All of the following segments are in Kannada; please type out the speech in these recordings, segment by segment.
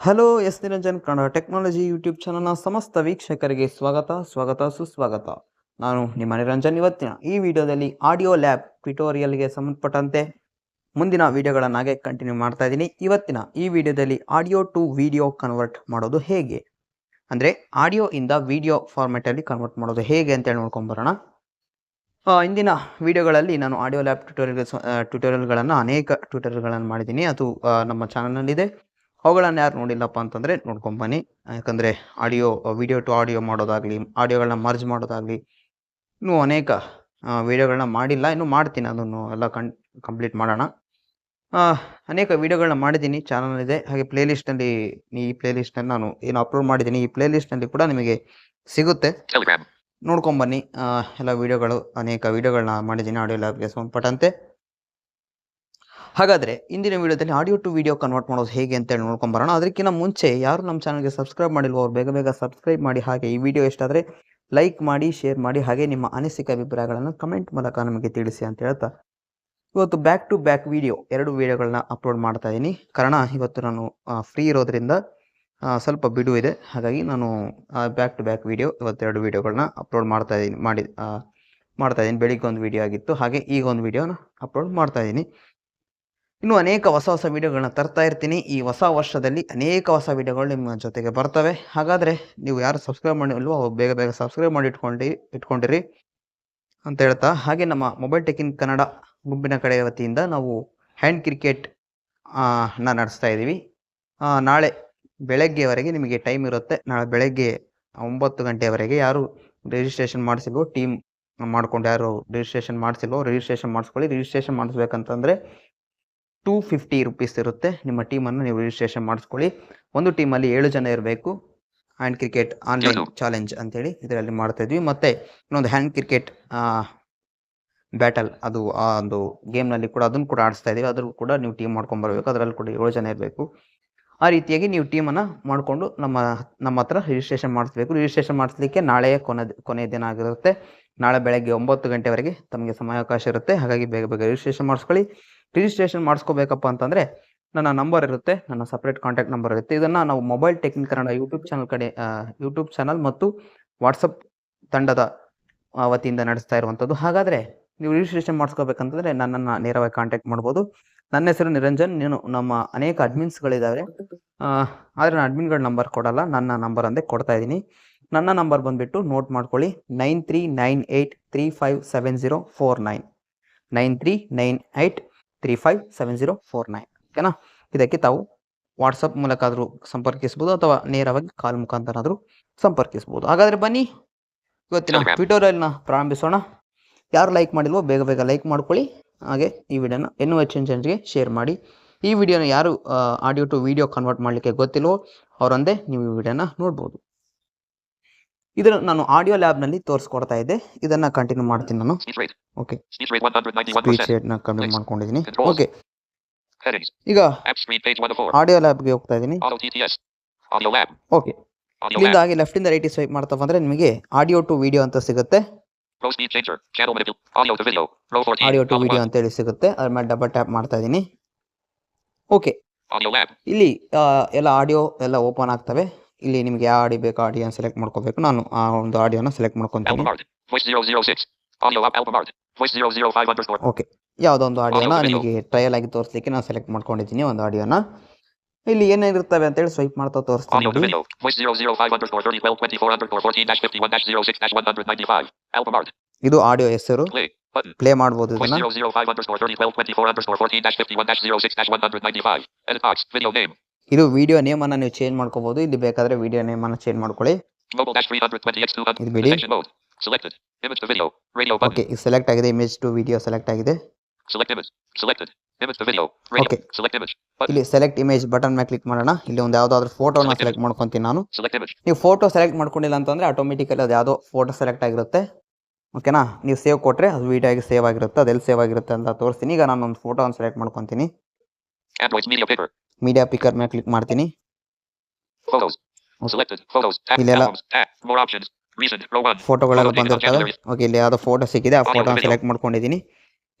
Hello, S Niranjan, Kannada technology YouTube ಚಾನಲ್ನ ಸಮಸ್ತ ವೀಕ್ಷಕರಿಗೆ ಸ್ವಾಗತ ಸ್ವಾಗತ, ಸುಸ್ವಾಗತ. ನಾನು ನಿಮ್ಮ ನಿರಂಜನ್ ಇವತ್ತಿನ ಈ ವಿಡಿಯೋದಲ್ಲಿ ಆಡಿಯೋ ಲ್ಯಾಬ್ ಟ್ಯುಟೋರಿಯಲ್ಗೆ ಸಂಬಂಧಪಟ್ಟಂತೆ ಮುಂದಿನ ವಿಡಿಯೋಗಳನ್ನಾಗೆ ಕಂಟಿನ್ಯೂ ಮಾಡ್ತಾ ಇದ್ದೀನಿ. ಇವತ್ತಿನ ಈ ವಿಡಿಯೋದಲ್ಲಿ ಆಡಿಯೋ ಟು ವಿಡಿಯೋ ಕನ್ವರ್ಟ್ ಮಾಡೋದು ಹೇಗೆ? ಅಂದರೆ ಆಡಿಯೋ ಇಂದ ವಿಡಿಯೋ ಫಾರ್ಮೆಟಲ್ಲಿ ಕನ್ವರ್ಟ್ ಮಾಡೋದು ಹೇಗೆ ಅಂತೇಳಿ ನೋಡ್ಕೊಂಬರೋಣ ಇಂದಿನ ವಿಡಿಯೋಗಳಲ್ಲಿ ನಾನು ಆಡಿಯೋ ಲ್ಯಾಬ್ ಟ್ಯುಟೋರಿಯಲ್ ಟ್ಯುಟೋರಿಯಲ್ಗಳನ್ನು ಅನೇಕ ಟ್ಯೂಟೋರಿಯಲ್ಗಳನ್ನು ಮಾಡಿದ್ದೀನಿ. ಅದು ನಮ್ಮ ಚಾನಲ್ನಲ್ಲಿದೆ. ಅವುಗಳನ್ನು ಯಾರು ನೋಡಿಲ್ಲಪ್ಪ ಅಂತಂದರೆ ನೋಡ್ಕೊಂಬನ್ನಿ ಯಾಕಂದರೆ ಆಡಿಯೋ ವಿಡಿಯೋ ಟು ಆಡಿಯೋ ಮಾಡೋದಾಗಲಿ ಆಡಿಯೋಗಳನ್ನ ಮರ್ಜ್ ಮಾಡೋದಾಗಲಿ ಇನ್ನೂ ಅನೇಕ ವಿಡಿಯೋಗಳನ್ನ ಮಾಡಿಲ್ಲ. ಇನ್ನೂ ಮಾಡ್ತೀನಿ ಅದನ್ನು ಎಲ್ಲ ಕಣ್ ಕಂಪ್ಲೀಟ್ ಮಾಡೋಣ. ಅನೇಕ ವಿಡಿಯೋಗಳನ್ನ ಮಾಡಿದ್ದೀನಿ ಚಾನಲ್ನಿದೆ ಹಾಗೆ ಪ್ಲೇಲಿಸ್ಟ್ನಲ್ಲಿ ಈ ಪ್ಲೇಲಿಸ್ಟ್ನಲ್ಲಿ ನಾನು ಏನು ಅಪ್ಲೋಡ್ ಮಾಡಿದ್ದೀನಿ. ಈ ಪ್ಲೇಲಿಸ್ಟ್ನಲ್ಲಿ ಕೂಡ ನಿಮಗೆ ಸಿಗುತ್ತೆ. ನೋಡ್ಕೊಂಬನ್ನಿ ಎಲ್ಲ ವಿಡಿಯೋಗಳು ಅನೇಕ ವೀಡಿಯೋಗಳನ್ನ ಮಾಡಿದ್ದೀನಿ ಆಡಿಯೋ ಲ್ಯಾಬ್ಗೆ ಸಂಬಂಧಪಟ್ಟಂತೆ. ಹಾಗಾದರೆ ಇಂದಿನ ವಿಡಿಯೋದಲ್ಲಿ ಆಡಿಯೋ ಟು ವಿಡಿಯೋ ಕನ್ವರ್ಟ್ ಮಾಡೋದು ಹೇಗೆ ಅಂತೇಳಿ ನೋಡ್ಕೊಂಬರೋಣ ಅದಕ್ಕಿಂತ ಮುಂಚೆ ಯಾರು ನಮ್ಮ ಚಾನಲ್ಗೆ ಸಬ್ಸ್ಕ್ರೈಬ್ ಮಾಡಿಲ್ವೋ ಅವ್ರು ಬೇಗ ಬೇಗ ಸಬ್ಸ್ಕ್ರೈಬ್ ಮಾಡಿ, ಹಾಗೆ ಈ ವಿಡಿಯೋ ಎಷ್ಟಾದರೆ ಲೈಕ್ ಮಾಡಿ ಶೇರ್ ಮಾಡಿ, ಹಾಗೆ ನಿಮ್ಮ ಅನಿಸಿಕೆ ಅಭಿಪ್ರಾಯಗಳನ್ನು ಕಮೆಂಟ್ ಮೂಲಕ ನಮಗೆ ತಿಳಿಸಿ ಅಂತ ಹೇಳ್ತಾ. ಇವತ್ತು ಬ್ಯಾಕ್ ಟು ಬ್ಯಾಕ್ ವಿಡಿಯೋ ಎರಡು ವಿಡಿಯೋಗಳನ್ನ ಅಪ್ಲೋಡ್ ಮಾಡ್ತಾ ಇದ್ದೀನಿ ಕಾರಣ ಇವತ್ತು ನಾನು ಫ್ರೀ ಇರೋದ್ರಿಂದ ಸ್ವಲ್ಪ ಬಿಡು ಇದೆ ಹಾಗಾಗಿ ನಾನು ಬ್ಯಾಕ್ ಟು ಬ್ಯಾಕ್ ವಿಡಿಯೋ ಇವತ್ತೆರಡು ವಿಡಿಯೋಗಳನ್ನ ಅಪ್ಲೋಡ್ ಮಾಡ್ತಾ ಇದ್ದೀನಿ ಮಾಡಿ ಮಾಡ್ತಾ ಇದ್ದೀನಿ ಬೆಳಿಗ್ಗೆ ಒಂದು ವಿಡಿಯೋ ಆಗಿತ್ತು. ಹಾಗೆ ಈಗ ಒಂದು ವಿಡಿಯೋನ ಅಪ್ಲೋಡ್ ಮಾಡ್ತಾ ಇದ್ದೀನಿ ಇನ್ನು ಅನೇಕ ಹೊಸ ಹೊಸ ವೀಡಿಯೋಗಳನ್ನ ತರ್ತಾ ಇರ್ತೀನಿ. ಈ ಹೊಸ ವರ್ಷದಲ್ಲಿ ಅನೇಕ ಹೊಸ ವೀಡಿಯೋಗಳು ನಿಮ್ಮ ಜೊತೆಗೆ ಬರ್ತವೆ. ಹಾಗಾದರೆ ನೀವು ಯಾರು ಸಬ್ಸ್ಕ್ರೈಬ್ ಮಾಡಿಲ್ವೋ ಅವ್ರು ಬೇಗ ಬೇಗ ಸಬ್ಸ್ಕ್ರೈಬ್ ಮಾಡಿ ಇಟ್ಕೊಂಡು, ಇಟ್ಕೊಂಡಿರಿ ಅಂತ ಹೇಳ್ತಾ. ಹಾಗೆ ನಮ್ಮ ಮೊಬೈಲ್ ಟೆಕಿನ್ ಕನ್ನಡ ಗುಂಪಿನ ಕಡೆ ವತಿಯಿಂದ ನಾವು ಹ್ಯಾಂಡ್ ಕ್ರಿಕೆಟ್ನ ನಡೆಸ್ತಾ ಇದ್ದೀವಿ ನಾಳೆ ಬೆಳಗ್ಗೆವರೆಗೆ ನಿಮಗೆ ಟೈಮ್ ಇರುತ್ತೆ. ನಾಳೆ ಬೆಳಗ್ಗೆ ಒಂಬತ್ತು ಗಂಟೆವರೆಗೆ ಯಾರು ರಿಜಿಸ್ಟ್ರೇಷನ್ ಮಾಡಿಸಿಲ್ವೋ ಟೀಮ್ ಮಾಡ್ಕೊಂಡು ಯಾರು ರಿಜಿಸ್ಟ್ರೇಷನ್ ಮಾಡಿಸಿಲ್ವೋ ರಿಜಿಸ್ಟ್ರೇಷನ್ ಮಾಡಿಸ್ಕೊಳ್ಳಿ. ರಿಜಿಸ್ಟ್ರೇಷನ್ ಮಾಡಿಸ್ಬೇಕಂತಂದರೆ ಟೂ ಫಿಫ್ಟಿ ರುಪೀಸ್ ಇರುತ್ತೆ. ನಿಮ್ಮ ಟೀಮನ್ನು ನೀವು ರಿಜಿಸ್ಟ್ರೇಷನ್ ಮಾಡಿಸ್ಕೊಳ್ಳಿ. ಒಂದು ಟೀಮಲ್ಲಿ ಏಳು ಜನ ಇರಬೇಕು. Hand cricket online. ಚಾಲೆಂಜ್ ಅಂತೇಳಿ ಇದರಲ್ಲಿ ಮಾಡ್ತಾ ಇದ್ವಿ. ಮತ್ತು ಇನ್ನೊಂದು ಹ್ಯಾಂಡ್ ಕ್ರಿಕೆಟ್ ಬ್ಯಾಟಲ್ ಅದು ಆ ಒಂದು ಗೇಮ್ನಲ್ಲಿ ಕೂಡ ಅದನ್ನು ಕೂಡ ಆಡಿಸ್ತಾ ಇದ್ದೀವಿ. ಅದ್ರೂ ಕೂಡ ನೀವು ಟೀಮ್ ಮಾಡ್ಕೊಂಡು ಬರಬೇಕು. ಅದರಲ್ಲಿ ಕೂಡ ಏಳು ಜನ ಇರಬೇಕು. ಆ ರೀತಿಯಾಗಿ ನೀವು ಟೀಮನ್ನು ಮಾಡಿಕೊಂಡು ನಮ್ಮ ನಮ್ಮ ಹತ್ರ ರಿಜಿಸ್ಟ್ರೇಷನ್ ಮಾಡಿಸ್ಬೇಕು. ರಿಜಿಸ್ಟ್ರೇಷನ್ ಮಾಡಿಸ್ಲಿಕ್ಕೆ ನಾಳೆ ಕೊನೆ ಕೊನೆಯ ದಿನ ಆಗಿರುತ್ತೆ. ನಾಳೆ ಬೆಳಗ್ಗೆ ಒಂಬತ್ತು ಗಂಟೆವರೆಗೆ ತಮಗೆ ಸಮಯಾವಕಾಶ ಇರುತ್ತೆ. ಹಾಗಾಗಿ ಬೇಗ ಬೇಗ ರಿಜಿಸ್ಟ್ರೇಷನ್ ಮಾಡಿಸ್ಕೊಳ್ಳಿ. ರಿಜಿಸ್ಟ್ರೇಷನ್ ಮಾಡಿಸ್ಕೋಬೇಕಪ್ಪ ಅಂತಂದರೆ ನನ್ನ ನಂಬರ್ ಇರುತ್ತೆ, ನನ್ನ ಸಪ್ರೇಟ್ ಕಾಂಟ್ಯಾಕ್ಟ್ ನಂಬರ್ ಇರುತ್ತೆ. ಇದನ್ನು ನಾವು mobile technic Kannada YouTube channel ಕಡೆ ಯೂಟ್ಯೂಬ್ ಚಾನಲ್ ಮತ್ತು ವಾಟ್ಸಪ್ ತಂಡದ ವತಿಯಿಂದ ನಡೆಸ್ತಾ ಇರುವಂಥದ್ದು ಹಾಗಾದರೆ ನೀವು ರಿಜಿಸ್ಟ್ರೇಷನ್ ಮಾಡಿಸ್ಕೋಬೇಕಂತಂದರೆ ನನ್ನನ್ನು ನೇರವಾಗಿ ಕಾಂಟ್ಯಾಕ್ಟ್ ಮಾಡ್ಬೋದು. ನನ್ನ ಹೆಸರು ನಿರಂಜನ್, ನೀನು ನಮ್ಮ ಅನೇಕ ಅಡ್ಮಿನ್ಸ್ಗಳಿದ್ದಾವೆ ಆದರೆ ನಾನು ಅಡ್ಮಿನ್ಗಳ ನಂಬರ್ ಕೊಡಲ್ಲ, ನನ್ನ ನಂಬರ್ ಅಂದೇ ಕೊಡ್ತಾ ಇದ್ದೀನಿ. ನನ್ನ ನಂಬರ್ ಬಂದುಬಿಟ್ಟು ನೋಟ್ ಮಾಡ್ಕೊಳ್ಳಿ nine three nine eight three five seven zero four nine nine three nine eight three five seven zero four nine ಓಕೆನಾ? ಇದಕ್ಕೆ ತಾವು ವಾಟ್ಸಪ್ ಮೂಲಕ ಆದರೂ ಸಂಪರ್ಕಿಸ್ಬೋದು ಅಥವಾ ನೇರವಾಗಿ ಕಾಲ್ ಮುಖಾಂತರ ಆದರೂ ಸಂಪರ್ಕಿಸ್ಬೋದು ಹಾಗಾದರೆ ಬನ್ನಿ ಇವತ್ತಿನ. ಟ್ವಿಟೋರಿಯಲ್ನ ಪ್ರಾರಂಭಿಸೋಣ. ಯಾರು ಲೈಕ್ ಮಾಡಿಲ್ವೋ ಬೇಗ ಬೇಗ ಲೈಕ್ ಮಾಡ್ಕೊಳ್ಳಿ. ಹಾಗೆ ಈ ವಿಡಿಯೋನ ಇನ್ನೂ ಹೆಚ್ಚಿನ ಜನರಿಗೆ ಶೇರ್ ಮಾಡಿ. ಈ ವಿಡಿಯೋನ ಯಾರು ಆಡಿಯೋ ಟು ವಿಡಿಯೋ ಕನ್ವರ್ಟ್ ಮಾಡಲಿಕ್ಕೆ ಗೊತ್ತಿಲ್ವೋ ಅವರೊಂದೇ ನೀವು ಈ ವಿಡಿಯೋನ ನೋಡ್ಬೋದು. ಇದನ್ನು ನಾನು ಆಡಿಯೋ ಲ್ಯಾಬ್ನಲ್ಲಿ ತೋರಿಸ್ಕೊಡ್ತಾ ಇದ್ದೆ ಇದನ್ನ ಕಂಟಿನ್ಯೂ ಮಾಡ್ತೀನಿ ನಾನು. Okay Speech rate 191%. ಸ್ಪೀಚ್ ರೇಟ್ನ ಕಮ್ಮಿ. ಮಾಡ್ಕೊಂಡಿದ್ದೀನಿ ಓಕೆ ಈಗ App screen page 1 of 4. Audio ಲ್ಯಾಬ್ಗೆ ಹೋಗ್ತಾ ಇದ್ದೀನಿ. ಓಕೆ Audio ಇಲ್ಲಿಂದ ಹಾಗೆ ಲೆಫ್ಟ್ ಲೆಫ್ಟಿಂದ ರೈಟ್ ಸ್ವೈಪ್ ಮಾಡ್ತಾ ಬಂದರೆ ನಿಮಗೆ ಆಡಿಯೋ ಟು ವಿಡಿಯೋ ಅಂತ ಸಿಗುತ್ತೆ Pro speed changer. Channel manipul. Audio to video. Row 14. Audio to video ಅಂತ ಹೇಳಿ ಸಿಗುತ್ತೆ ಅದ್ರ ಮೇಲೆ ಡಬಲ್ ಟ್ಯಾಪ್ ಮಾಡ್ತಾ ಇದ್ದೀನಿ ಓಕೆ. ಇಲ್ಲಿ ಎಲ್ಲ ಆಡಿಯೋ ಎಲ್ಲ ಓಪನ್ ಆಗ್ತವೆ ಇಲ್ಲಿ ನಿಮಗೆ ಯಾವ ಆಡಿಯೋ ಬೇಕು ಆಡಿಯನ್ನು ಸೆಲೆಕ್ಟ್ ಮಾಡ್ಕೋಬೇಕು ನಾನು ಆ ಒಂದು ಆಡಿಯೋನ ಸೆಲೆಕ್ಟ್ ಮಾಡ್ಕೊತೀನಿ Album art. Voice 006. Audio app album art. Voice 005 underscore. Okay ಯಾವುದೋ ಒಂದು ಆಡಿಯೋನ ನಿಮಗೆ ಟ್ರಯಲ್ ಆಗಿ ತೋರಿಸ್ಲಿಕ್ಕೆ ನಾನು ಸೆಲೆಕ್ಟ್ ಮಾಡ್ಕೊಂಡಿದ್ದೀನಿ ಒಂದು ಆಡಿಯೋನ ಇಲ್ಲಿ ಏನೇನಿರ್ತವೆ ಅಂತೇಳಿ ಸ್ವೈಪ್ ಮಾಡ್ತಾ ತೋರಿಸ್ತೀನಿ ನೋಡಿ video. Voice 005 underscore 30 12 24 underscore 14 dash 51 dash 06 dash 195. Album art. ಇದು ಆಡಿಯೋ ಹೆಸರು. ಪ್ಲೇ ಮಾಡಬಹುದು ಇದನ್ನ 005 underscore 30 12 24 underscore 14 dash 51 dash 06 dash 195. Edit box. Video name. ಇದು ವಿಡಿಯೋ ನೇಮನ್ನು ನೀವು ಚೇಂಜ್ ಮಾಡ್ಕೋಬಹುದು ಇಲ್ಲಿ ಬೇಕಾದ್ರೆ ವಿಡಿಯೋ ನೇಮ್ ನೇಮನ್ನು ಚೇಂಜ್ ಮಾಡ್ಕೊಳ್ಳಿ Mobile dash 320 x 200. ಇದು ಬಿಡಿ Detection mode. Selected. Image to video. Radio button. Okay ಈಗ ಸೆಲೆಕ್ಟ್ ಆಗಿದೆ ಇಮೇಜ್ ಟು ವಿಡಿಯೋ ಸೆಲೆಕ್ಟ್ ಆಗಿದೆ. ಇಲ್ಲಿ ಸೆಲೆಕ್ಟ್ ಇಮೇಜ್ ಬಟನ್ ಮೇಲೆ ಕ್ಲಿಕ್ ಮಾಡೋಣ ಇಲ್ಲಿ ಒಂದು ಯಾವುದಾದ್ರೂ ಫೋಟೋನ ಸೆಲೆಕ್ಟ್ ಮಾಡ್ಕೊಂತೀನಿ ನಾನು ನೀವು ಫೋಟೋ ಸೆಲೆಕ್ಟ್ ಮಾಡ್ಕೊಂಡಿಲ್ಲ ಅಂತಂದ್ರೆ ಆಟೋಮೆಟಿಕಲಿ ಅದು ಯಾವುದೋ ಫೋಟೋ ಸೆಲೆಕ್ಟ್ ಆಗಿರುತ್ತೆ ಓಕೆನಾ ನೀವು ಸೇವ್ ಕೊಟ್ಟರೆ ಅದು ವಿಡಿಯೋ ಆಗಿ ಸೇವ್ ಆಗಿರುತ್ತೆ ಅದೆಲ್ಲಿ ಸೇವ್ ಆಗಿರುತ್ತೆ ಅಂತ ತೋರಿಸ್ತೀನಿ ಈಗ ನಾನು ಒಂದು ಫೋಟೋನ ಸೆಲೆಕ್ಟ್ ಮಾಡ್ಕೊತೀನಿ. ಮೀಡಿಯಾ ಪಿಕರ್ ಮೇಲೆ ಕ್ಲಿಕ್ ಮಾಡ್ತೀನಿ Photos. Okay. Selected. Photos. Tab. Ilela. Albums. Tab. More options. Recent. Row 1. ಫೋಟೋಗಳೆಲ್ಲ Photo taken on ಬಂದಿರ್ತವೆ January. ಓಕೆ ಇಲ್ಲಿ ಯಾವುದೋ ಫೋಟೋ ಸಿಕ್ಕಿದೆ ಆ Audio ಫೋಟೋನ video. ಸೆಲೆಕ್ಟ್ ಮಾಡ್ಕೊಂಡಿದ್ದೀನಿ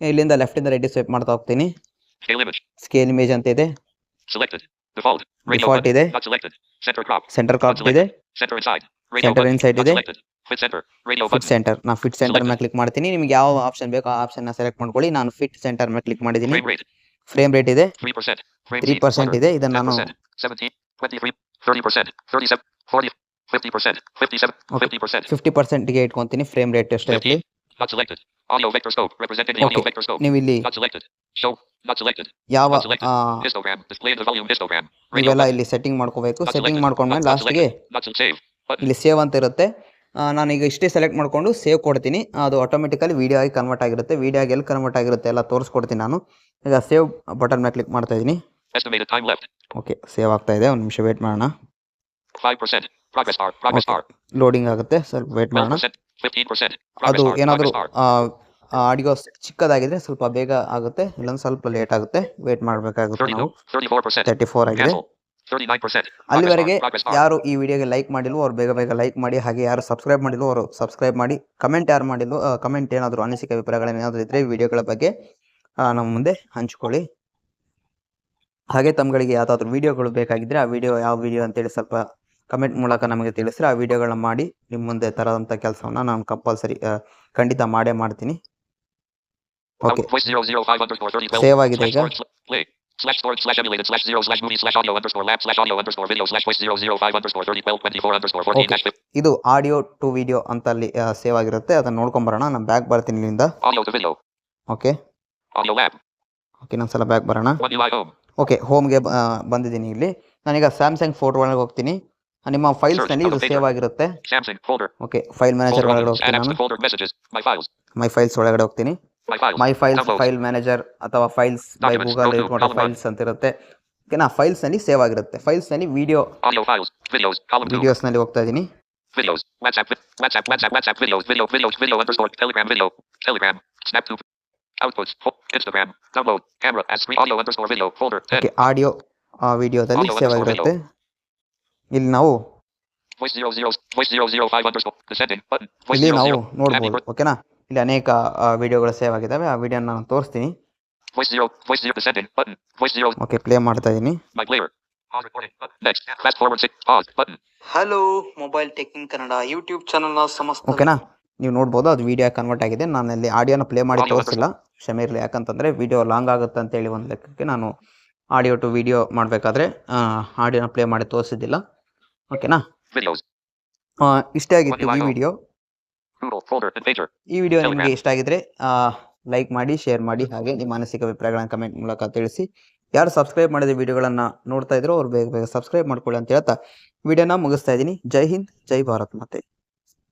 ಇಲ್ಲಿಂದ ಲೆಫ್ಟಿಂದ ರೈಟ್ ಸ್ವೈಪ್ ಮಾಡ್ತಾ ಹೋಗ್ತೀನಿ Scale image. ಸ್ಕೇಲ್ ಇಮೇಜ್ ಅಂತ ಇದೆ Selected. Default. Radio default button. ಇದೆ Not selected. Center crop. Centre crop ಇದೆ Center inside. Radio centre button. Inside Not ಇದೆ selected. Fit center. Radio fit button. Centre ನಾ ಫಿಟ್ ಸೆಂಟರ್ ಮೇಲೆ Selected. ಕ್ಲಿಕ್ ಮಾಡ್ತೀನಿ ನಿಮ್ಗೆ ಯಾವ ಆಪ್ಷನ್ ಬೇಕೋ ಆ ಆಪ್ಷನ್ನ ಸೆಲೆಕ್ಟ್ ಮಾಡ್ಕೊಳ್ಳಿ ನಾನು ಫಿಟ್ ಸೆಂಟರ್ ಮೇಲೆ ಕ್ಲಿಕ್ ಮಾಡಿದ್ದೀನಿ Frame rate. ಫ್ರೇಮ್ ರೇಟ್ ಇದೆ 3%. Frame 3% ಇದೆ ಇದನ್ನ ನಾನು 50% ಗೆ ಇಟ್ಕೊಂತೀನಿ ಫ್ರೇಮ್ ರೇಟ್ ಎಷ್ಟು ಇರಲಿ ಇಲ್ಲಿ ಇಲ್ಲಿ ಸೆಟ್ಟಿಂಗ್ ಮಾಡ್ಕೊಬೇಕು. ಸೆಟ್ಟಿಂಗ್ ಮಾಡ್ಕೊಂಡ್ ಮೇಲೆ ಲಾಸ್ಟ್ಗೆ ಇಲ್ಲಿ ಸೇವ್ ಅಂತ ಇರುತ್ತೆ. ನಾನು ಈಗ ಇಷ್ಟೇ ಸೆಲೆಕ್ಟ್ ಮಾಡಿಕೊಂಡು ಸೇವ್ ಕೊಡ್ತೀನಿ. ಅದು ಆಟೋಮೆಟಿಕಲಿ ವೀಡಿಯೋ ಆಗಿ ಕನ್ವರ್ಟ್ ಆಗಿರುತ್ತೆ. ವೀಡಿಯೋ ಆಗಿ ಎಲ್ಲಿ ಕನ್ವರ್ಟ್ ಆಗಿರುತ್ತೆ ಎಲ್ಲ ತೋರಿಸ್ಕೊಡ್ತೀನಿ ನಾನು. ಈಗ ಸೇವ್ ಬಟನ್ ಮೇಲೆ ಕ್ಲಿಕ್ ಮಾಡ್ತಾ ಇದ್ದೀನಿ. Estimated time left. Okay save ಆಗ್ತಾ ಇದೆ ಒಂದು ನಿಮಿಷ ವೇಟ್ ಮಾಡೋಣ 5%. Progress bar. Progress bar. Loading ಆಗುತ್ತೆ ಸ್ವಲ್ಪ ವೇಟ್ ಮಾಡೋಣ 12%. 15%. ಅದು. ಏನಾದರೂ. ಆಡಿಯೋ ಚಿಕ್ಕದಾಗಿದ್ರೆ ಸ್ವಲ್ಪ ಬೇಗ ಆಗುತ್ತೆ ಇಲ್ಲೊಂದು ಸ್ವಲ್ಪ ಲೇಟ್ ಆಗುತ್ತೆ ವೇಟ್ ಮಾಡಬೇಕಾಗುತ್ತೆ 32. ನಾವು 34%. ತರ್ಟಿ ಫೋರ್ ಆಗಿದೆ Cancel. 39%. ಅಲ್ಲಿವರೆಗೆ. ಯಾರು ಈ ವಿಡಿಯೋಗೆ ಲೈಕ್ ಮಾಡಿಲ್ವೋ ಅವ್ರು ಬೇಗ ಬೇಗ ಲೈಕ್ ಮಾಡಿ ಹಾಗೆ ಯಾರು ಸಬ್ಸ್ಕ್ರೈಬ್ ಮಾಡಿಲ್ವೋ ಅವರು ಸಬ್ಸ್ಕ್ರೈಬ್ ಮಾಡಿ ಕಮೆಂಟ್ ಯಾರು ಮಾಡಿಲ್ವೋ ಕಮೆಂಟ್ ಏನಾದರೂ ಅನಿಸಿಕೆ ಅಭಿಪ್ರಾಯಗಳೇನಾದರೂ ಇದ್ದರೆ ವಿಡಿಯೋಗಳ ಬಗ್ಗೆ ನಮ್ಮ ಮುಂದೆ ಹಂಚ್ಕೊಳ್ಳಿ ಹಾಗೆ ತಮ್ಗಳಿಗೆ ಯಾವುದಾದ್ರೂ ವಿಡಿಯೋಗಳು ಬೇಕಾಗಿದ್ದರೆ ಆ ವಿಡಿಯೋ ಯಾವ ವಿಡಿಯೋ ಅಂತೇಳಿ ಸ್ವಲ್ಪ ಕಮೆಂಟ್ ಮೂಲಕ ನಮಗೆ ತಿಳಿಸ್ರೆ ಆ ವಿಡಿಯೋಗಳನ್ನ ಮಾಡಿ ನಿಮ್ಮ ಮುಂದೆ ತರೋಂಥ ಕೆಲಸವನ್ನು ನಾನು ಕಂಪಲ್ಸರಿ ಖಂಡಿತ ಮಾಡೇ ಮಾಡ್ತೀನಿ okay Out voice 005 underscore 3012. Save ಆಗಿದೆ ಈಗ storage sl- play. Slash storage slash emulated slash zero slash movie slash audio underscore lab slash audio underscore video slash voice 005 underscore 3012 24 underscore 14 dash 50. ಇದು ಆಡಿಯೋ ಟು ವಿಡಿಯೋ ಅಂತ ಅಲ್ಲಿ ಸೇವ್ ಆಗಿರುತ್ತೆ ಅದನ್ನು ನೋಡ್ಕೊಂಬರೋಣ ನಾನು ಬ್ಯಾಕ್ ಬರ್ತೀನಿ ಇಲ್ಲಿಂದ. ಓಕೆ. ಓಕೆ ಇನ್ನೊಂದ್ಸಲ ಬ್ಯಾಕ್ ಬರೋಣ. ಓಕೆ ಹೋಮ್ಗೆ ಬಂದಿದ್ದೀನಿ ಇಲ್ಲಿ. ನಾನೀಗ ಸ್ಯಾಮ್ಸಂಗ್ ಫೋಟೋ ಒಳಗೆ ಹೋಗ್ತೀನಿ. ನಿಮ್ಮ ಫೈಲ್ಸ್ನಲ್ಲಿ ಇದು ಸೇವ್ ಆಗಿರುತ್ತೆ. ಓಕೆ ಫೈಲ್ ಮ್ಯಾನೇಜರ್ ಒಳಗಡೆ ಹೋಗ್ತೀನಿ ಮೈ ಫೈಲ್ಸ್ ಒಳಗಡೆ ಹೋಗ್ತೀನಿ. ಮೈ ಫೈಲ್ಸ್ ಫೈಲ್ ಮ್ಯಾನೇಜರ್ ಅಥವಾ ಫೈಲ್ಸ್ ಮೈ ಗೂಗಲ್ ಫೈಲ್ಸ್ ಅಂತ ಇರುತ್ತೆ ಓಕೆನಾ? ಫೈಲ್ಸ್ನಲ್ಲಿ ಸೇವ್ ಆಗಿರುತ್ತೆ. ಫೈಲ್ಸ್ನಲ್ಲಿ ವಿಡಿಯೋ ವಿಡಿಯೋಸ್ನಲ್ಲಿ ಹೋಗ್ತಾ ಇದೀನಿ. Also for test about double camera and audio video folder ಇಕ್ಕೆ audio ಆ ವಿಡಿಯೋದಲ್ಲಿ ಸೇವ್ ಆಗಿರುತ್ತೆ ಇಲ್ಲಿ ನಾವು ಇಲ್ಲಿ ನಾವು ನೋಡಿ ಓಕೆನಾ ಇಲ್ಲಿ ಅನೇಕ ವಿಡಿಯೋಗಳ ಸೇವ್ ಆಗಿದವೆ ಆ ವಿಡಿಯೋನ ನಾನು ತೋರಿಸ್ತೀನಿ. ಓಕೆ ಪ್ಲೇ ಮಾಡ್ತಾ ಇದ್ದೀನಿ hello mobile taking Kannada YouTube channel ಸಮಸ್ತ ಓಕೆನಾ ನೀವು ನೋಡ್ಬೋದು ಅದು ವಿಡಿಯೋ ಕನ್ವರ್ಟ್ ಆಗಿದೆ. ನಾನು ಅಲ್ಲಿ ಆಡಿಯೋನ ಪ್ಲೇ ಮಾಡಿ ತೋರಿಸಿಲ್ಲ. ಕ್ಷಮೆ ಇರಲಿ ಯಾಕಂತಂದರೆ ವಿಡಿಯೋ ಲಾಂಗ್ ಆಗುತ್ತೆ ಅಂತೇಳಿ ಒಂದು ಲೆಕ್ಕಕ್ಕೆ ನಾನು ಆಡಿಯೋ ಟು ವಿಡಿಯೋ ಮಾಡಬೇಕಾದ್ರೆ ಆಡಿಯೋನ ಪ್ಲೇ ಮಾಡಿ ತೋರಿಸಿದ್ದಿಲ್ಲ. ಓಕೆನಾ ಇಷ್ಟೇ ಆಗಿತ್ತು ಈ ವಿಡಿಯೋ. ಈ ವಿಡಿಯೋ. ನಿಮಗೆ ಇಷ್ಟ ಆಗಿದ್ರೆ ಲೈಕ್ ಮಾಡಿ ಶೇರ್ ಮಾಡಿ ಹಾಗೆ ನಿಮ್ಮ ಮಾನಸಿಕ ಅಭಿಪ್ರಾಯಗಳನ್ನ ಕಮೆಂಟ್ ಮೂಲಕ ತಿಳಿಸಿ. ಯಾರು ಸಬ್ಸ್ಕ್ರೈಬ್ ಮಾಡಿದ ವಿಡಿಯೋಗಳನ್ನು ನೋಡ್ತಾ ಇದ್ರು ಅವ್ರು ಬೇಗ ಬೇಗ ಸಬ್ಸ್ಕ್ರೈಬ್ ಮಾಡ್ಕೊಳ್ಳಿ ಅಂತ ಹೇಳ್ತಾ. ವಿಡಿಯೋನ ಮುಗಿಸ್ತಾ ಇದ್ದೀನಿ. ಜೈ ಹಿಂದ್ ಜೈ ಭಾರತ್ ಮತ್ತೆ